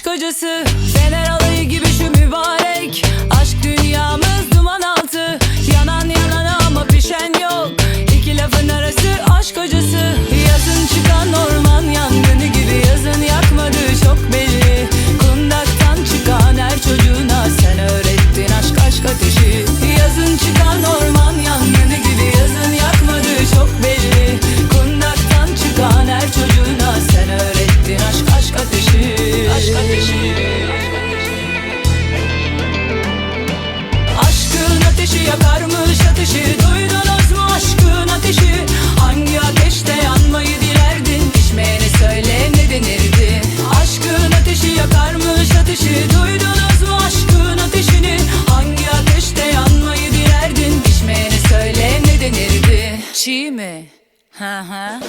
aşk hocası Fener alayı gibi şu mübarek. Aşk dünyamız ateşi yakarmış ateşi. Duydunuz mu aşkın ateşi? Hangi ateşte yanmayı dilerdin? Pişmeyene söyle ne denirdi? Aşkın ateşi yakarmış ateşi. Duydunuz mu aşkın ateşini? Hangi ateşte yanmayı dilerdin? Pişmeyene söyle ne denirdi? Çiğ mi? Ha ha.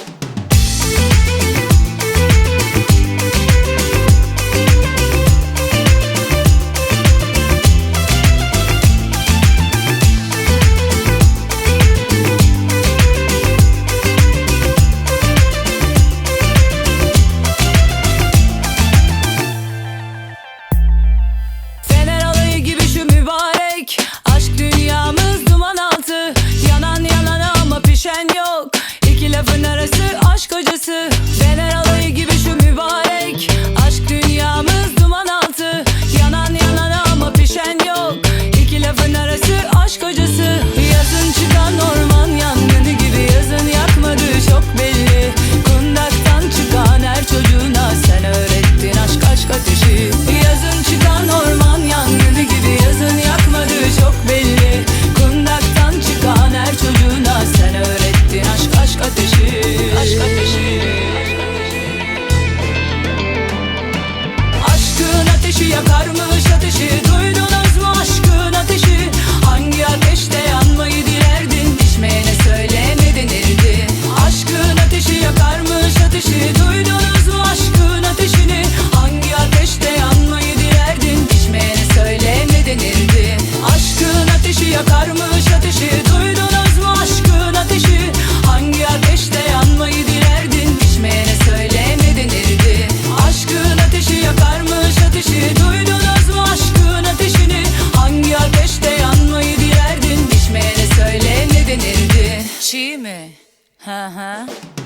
Kişi yakarmış ateşi Uh huh.